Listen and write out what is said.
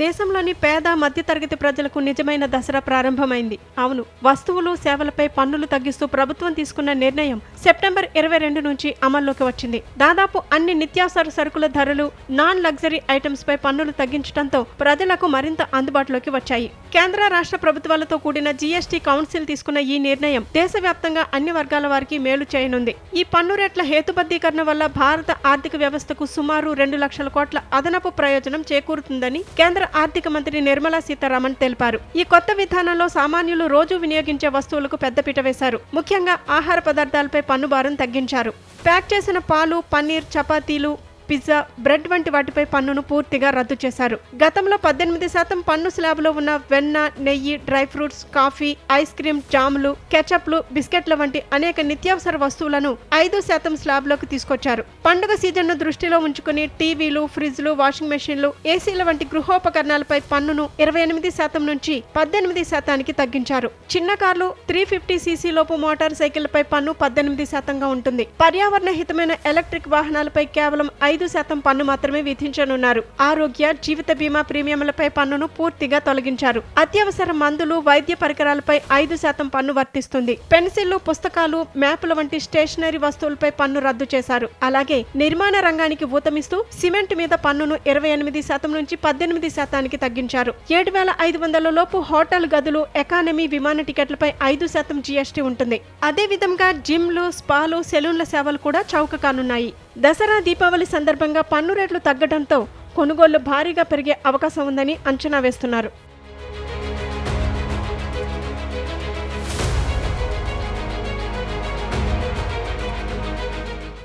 దేశంలోని పేద మధ్యతరగతి ప్రజలకు నిజమైన దసరా ప్రారంభమైంది. అవును వస్తువులు సేవలపై పన్నులు తగ్గిస్తూ ప్రభుత్వం తీసుకున్న నిర్ణయం సెప్టెంబర్ ఇరవై రెండు నుంచి అమల్లోకి వచ్చింది. దాదాపు అన్ని నిత్యావసర సరుకుల ధరలు నాన్ లగ్జరీ ఐటమ్స్ పై పన్నులు తగ్గించడంతో ప్రజలకు మరింత అందుబాటులోకి వచ్చాయి. కేంద్ర రాష్ట్ర ప్రభుత్వాలతో కూడిన జీఎస్టీ కౌన్సిల్ తీసుకున్న ఈ నిర్ణయం దేశవ్యాప్తంగా అన్ని వర్గాల వారికి మేలు చేయనుంది. ఈ పన్ను రేట్ల హేతుబద్ధీకరణ వల్ల భారత ఆర్థిక వ్యవస్థకు సుమారు రెండు లక్షల కోట్ల అదనపు ప్రయోజనం చేకూరుతుందని కేంద్ర ఆర్థిక మంత్రి నిర్మలా సీతారామన్ తెలిపారు. ఈ కొత్త విధానంలో సామాన్యులు రోజు వినియోగించే వస్తువులకు పెద్దపీట వేశారు. ముఖ్యంగా ఆహార పదార్థాలపై పన్ను భారం తగ్గించారు. ప్యాక్ చేసిన పాలు పన్నీర్ చపాతీలు పిజ్జా బ్రెడ్ వంటి వాటిపై పన్నును పూర్తిగా రద్దు చేశారు. గతంలో పద్దెనిమిది శాతం పన్ను స్లాబ్లో ఉన్న వెన్న నెయ్యి dry fruits coffee ice cream జాములు కెచప్లు బిస్కెట్ల వంటి అనేక నిత్యావసర వస్తువులను ఐదు శాతం స్లాబ్లోకి తీసుకొచ్చారు. పండుగ సీజన్ను దృష్టిలో ఉంచుకుని టీవీలు ఫ్రిడ్జ్లు వాషింగ్ మెషిన్లు ఏసీల వంటి గృహోపకరణాలపై పన్నును ఇరవై ఎనిమిది శాతం నుంచి పద్దెనిమిది శాతానికి తగ్గించారు. చిన్న కార్లు త్రీ ఫిఫ్టీ సీసీ లోపు మోటార్ సైకిళ్ళపై పన్ను పద్దెనిమిది శాతంగా ఉంటుంది. పర్యావరణ హితమైన ఎలక్ట్రిక్ వాహనాలపై కేవలం ఐదు ఐదు శాతం పన్ను మాత్రమే విధించనున్నారు. ఆరోగ్య జీవిత బీమా ప్రీమియంలపై పన్నును పూర్తిగా తొలగించారు. అత్యవసర మందులు వైద్య పరికరాలపై ఐదు శాతం పన్ను వర్తిస్తుంది. పెన్సిళ్ళు పుస్తకాలు మ్యాపుల వంటి స్టేషనరీ వస్తువులపై పన్ను రద్దు చేశారు. అలాగే నిర్మాణ రంగానికి ఊతమిస్తూ సిమెంట్ మీద పన్నును ఇరవై ఎనిమిది శాతం నుంచి పద్దెనిమిది శాతానికి తగ్గించారు. ఏడు వేల ఐదు వందల లోపు హోటల్ గదులు ఎకానమీ విమాన టికెట్లపై ఐదు శాతం జీఎస్టీ ఉంటుంది. అదేవిధంగా జిమ్లు స్పాలు సెలూన్ల సేవలు కూడా చౌక కానున్నాయి. దసరా దీపావళి సందర్భంగా పన్ను రేట్లు తగ్గడంతో కొనుగోళ్ళు భారీగా పెరిగే అవకాశం ఉందని అంచనా వేస్తున్నారు.